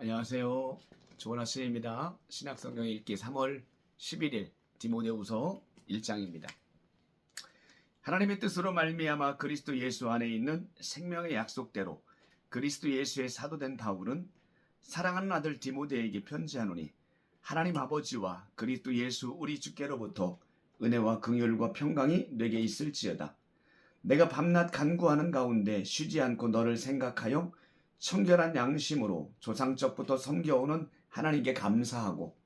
안녕하세요. 조원아 씨입니다. 신약성경 읽기 3월 11일 디모데후서 1장입니다. 하나님의 뜻으로 말미암아 그리스도 예수 안에 있는 생명의 약속대로 그리스도 예수의 사도된 바울은 사랑하는 아들 디모데에게 편지하노니 하나님 아버지와 그리스도 예수 우리 주께로부터 은혜와 긍휼과 평강이 내게 있을지어다. 내가 밤낮 간구하는 가운데 쉬지 않고 너를 생각하여 청결한 양심으로 조상적부터 섬겨오는 하나님께 감사하고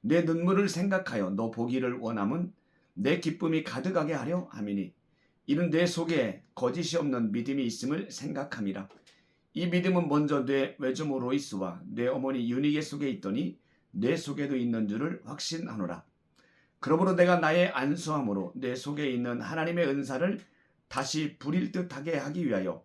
내 눈물을 생각하여 너 보기를 원함은 내 기쁨이 가득하게 하려 함이니 이는 내 속에 거짓이 없는 믿음이 있음을 생각함이라. 이 믿음은 먼저 내 외조모 로이스와 내 어머니 유니게 속에 있더니 내 속에도 있는 줄을 확신하노라. 그러므로 내가 나의 안수함으로 내 속에 있는 하나님의 은사를 다시 불일 듯하게 하기 위하여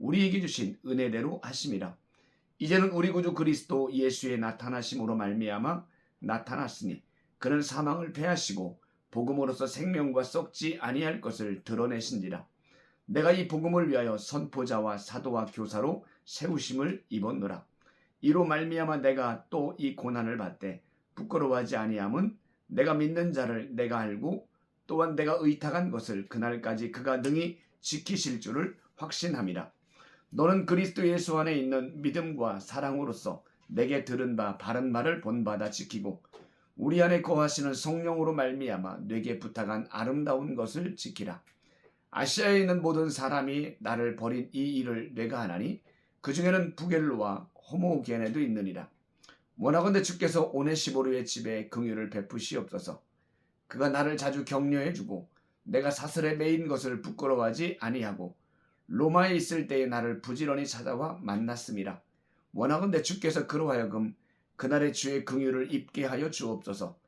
우리에게 주신 은혜대로 하심이라. 이제는 우리 구주 그리스도 예수의 나타나심으로 말미암아 나타났으니 그는 사망을 패하시고 복음으로서 생명과 썩지 아니할 것을 드러내신지라. 내가 이 복음을 위하여 선포자와 사도와 교사로 세우심을 입었노라. 이로 말미암아 내가 또 이 고난을 받되 부끄러워하지 아니함은 내가 믿는 자를 내가 알고 또한 내가 의탁한 것을 그날까지 그가 능히 지키실 줄을 확신함이라. 너는 그리스도 예수 안에 있는 믿음과 사랑으로서 내게 들은 바 바른 말을 본받아 지키고 우리 안에 거하시는 성령으로 말미암아 내게 부탁한 아름다운 것을 지키라. 아시아에 있는 모든 사람이 나를 버린 이 일을 내가 하나니 그 중에는 부겔로와 호모게네도 있느니라. 원하건대 주께서 오네시모르의 집에 긍휼을 베푸시옵소서. 그가 나를 자주 격려해주고 내가 사슬에 매인 것을 부끄러워하지 아니하고 로마에 있을 때에 나를 부지런히 찾아와 만났습니다. 원하건대 주께서 그로 하여금 그날의 주의 긍휼을 입게 하여 주옵소서.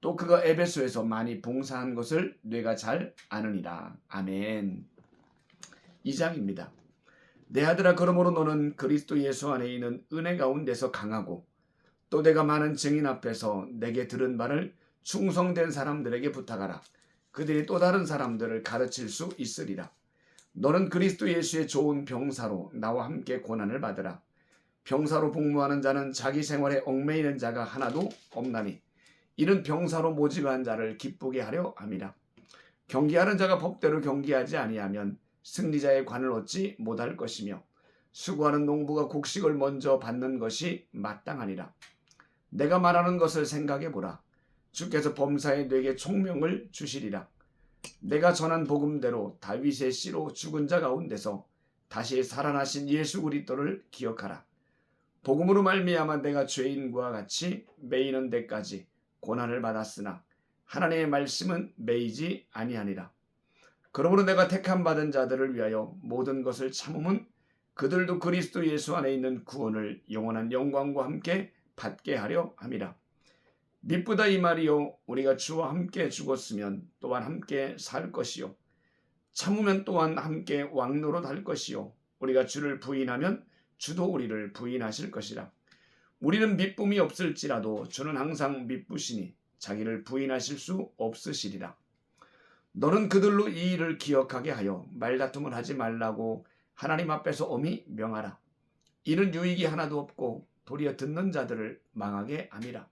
또 그가 에베소에서 많이 봉사한 것을 내가 잘 아느니라. 아멘. 2장입니다. 내 아들아 그러므로 너는 그리스도 예수 안에 있는 은혜 가운데서 강하고 또 내가 많은 증인 앞에서 내게 들은 바를 충성된 사람들에게 부탁하라. 그들이 또 다른 사람들을 가르칠 수 있으리라. 너는 그리스도 예수의 좋은 병사로 나와 함께 고난을 받으라. 병사로 복무하는 자는 자기 생활에 얽매이는 자가 하나도 없나니 이는 병사로 모집한 자를 기쁘게 하려 함이라. 경기하는 자가 법대로 경기하지 아니하면 승리자의 관을 얻지 못할 것이며 수고하는 농부가 곡식을 먼저 받는 것이 마땅하니라. 내가 말하는 것을 생각해 보라. 주께서 범사에 내게 총명을 주시리라. 내가 전한 복음대로 다윗의 씨로 죽은 자 가운데서 다시 살아나신 예수 그리스도를 기억하라. 복음으로 말미암아 내가 죄인과 같이 매이는 데까지 고난을 받았으나 하나님의 말씀은 매이지 아니하니라. 그러므로 내가 택함 받은 자들을 위하여 모든 것을 참음은 그들도 그리스도 예수 안에 있는 구원을 영원한 영광과 함께 받게 하려 함이라. 미쁘다 이 말이요. 우리가 주와 함께 죽었으면 또한 함께 살 것이요. 참으면 또한 함께 왕노릇 할 것이요. 우리가 주를 부인하면 주도 우리를 부인하실 것이라. 우리는 미쁨이 없을지라도 주는 항상 미쁘시니 자기를 부인하실 수 없으시리라. 너는 그들로 이 일을 기억하게 하여 말다툼을 하지 말라고 하나님 앞에서 엄히 명하라. 이는 유익이 하나도 없고 도리어 듣는 자들을 망하게 함이라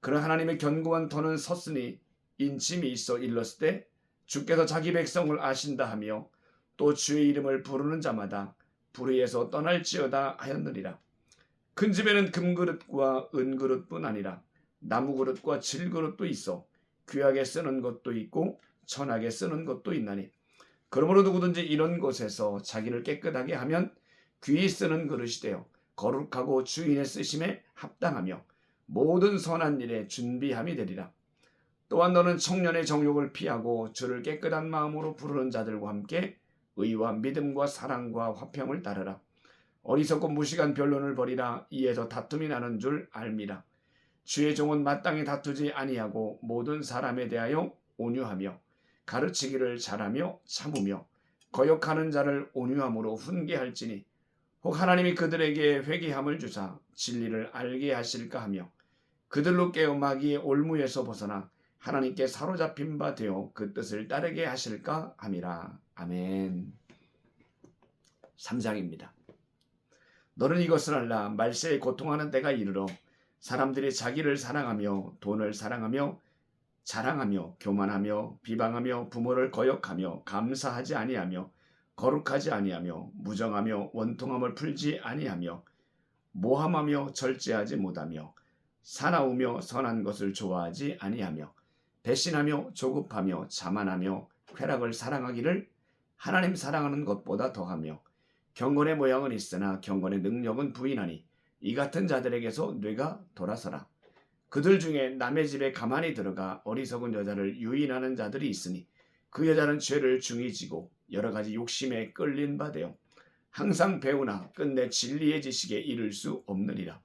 그러 하나님의 견고한 터는 섰으니 인침이 있어 일렀을 때 주께서 자기 백성을 아신다 하며 또 주의 이름을 부르는 자마다 불의에서 떠날지어다 하였느니라. 큰 집에는 금그릇과 은그릇뿐 아니라 나무 그릇과 질 그릇도 있어 귀하게 쓰는 것도 있고 천하게 쓰는 것도 있나니 그러므로 누구든지 이런 곳에서 자기를 깨끗하게 하면 귀히 쓰는 그릇이 되어 거룩하고 주인의 쓰심에 합당하며 모든 선한 일에 준비함이 되리라. 또한 너는 청년의 정욕을 피하고 주를 깨끗한 마음으로 부르는 자들과 함께 의와 믿음과 사랑과 화평을 따르라. 어리석고 무식한 변론을 벌이라 이에서 다툼이 나는 줄 알미라. 주의 종은 마땅히 다투지 아니하고 모든 사람에 대하여 온유하며 가르치기를 잘하며 참으며 거역하는 자를 온유함으로 훈계할지니 혹 하나님이 그들에게 회개함을 주사 진리를 알게 하실까 하며 그들로 깨어 마귀의 올무에서 벗어나 하나님께 사로잡힌 바 되어 그 뜻을 따르게 하실까 함이라. 아멘. 3장입니다. 너는 이것을 알라 말세에 고통하는 때가 이르러 사람들이 자기를 사랑하며 돈을 사랑하며 자랑하며 교만하며 비방하며 부모를 거역하며 감사하지 아니하며 거룩하지 아니하며 무정하며 원통함을 풀지 아니하며 모함하며 절제하지 못하며 사나우며 선한 것을 좋아하지 아니하며 배신하며 조급하며 자만하며 쾌락을 사랑하기를 하나님 사랑하는 것보다 더하며 경건의 모양은 있으나 경건의 능력은 부인하니 이 같은 자들에게서 뇌가 돌아서라. 그들 중에 남의 집에 가만히 들어가 어리석은 여자를 유인하는 자들이 있으니 그 여자는 죄를 중히 지고 여러 가지 욕심에 끌린 바 되어 항상 배우나 끝내 진리의 지식에 이를 수 없느니라.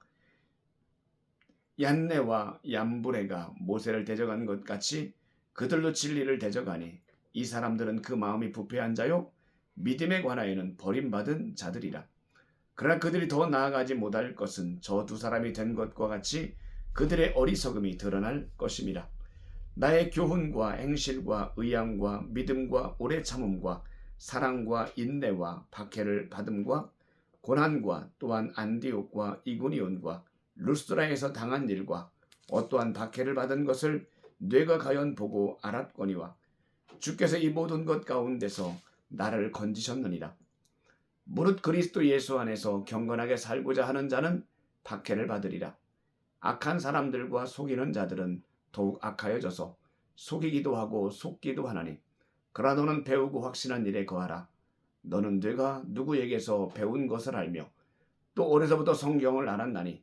얀네와 얀브레가 모세를 대적한 것 같이 그들도 진리를 대적하니 이 사람들은 그 마음이 부패한 자요 믿음에 관하여는 버림받은 자들이라. 그러나 그들이 더 나아가지 못할 것은 저 두 사람이 된 것과 같이 그들의 어리석음이 드러날 것입니다. 나의 교훈과 행실과 의향과 믿음과 오래 참음과 사랑과 인내와 박해를 받음과 고난과 또한 안디옥과 이고니온과 루스트라에서 당한 일과 어떠한 박해를 받은 것을 뇌가 가연 보고 알았거니와 주께서 이 모든 것 가운데서 나를 건지셨느니라. 무릇 그리스도 예수 안에서 경건하게 살고자 하는 자는 박해를 받으리라. 악한 사람들과 속이는 자들은 더욱 악하여져서 속이기도 하고 속기도 하나니 그러나 너는 배우고 확신한 일에 거하라. 너는 네가 누구에게서 배운 것을 알며 또 어려서부터 성경을 알았나니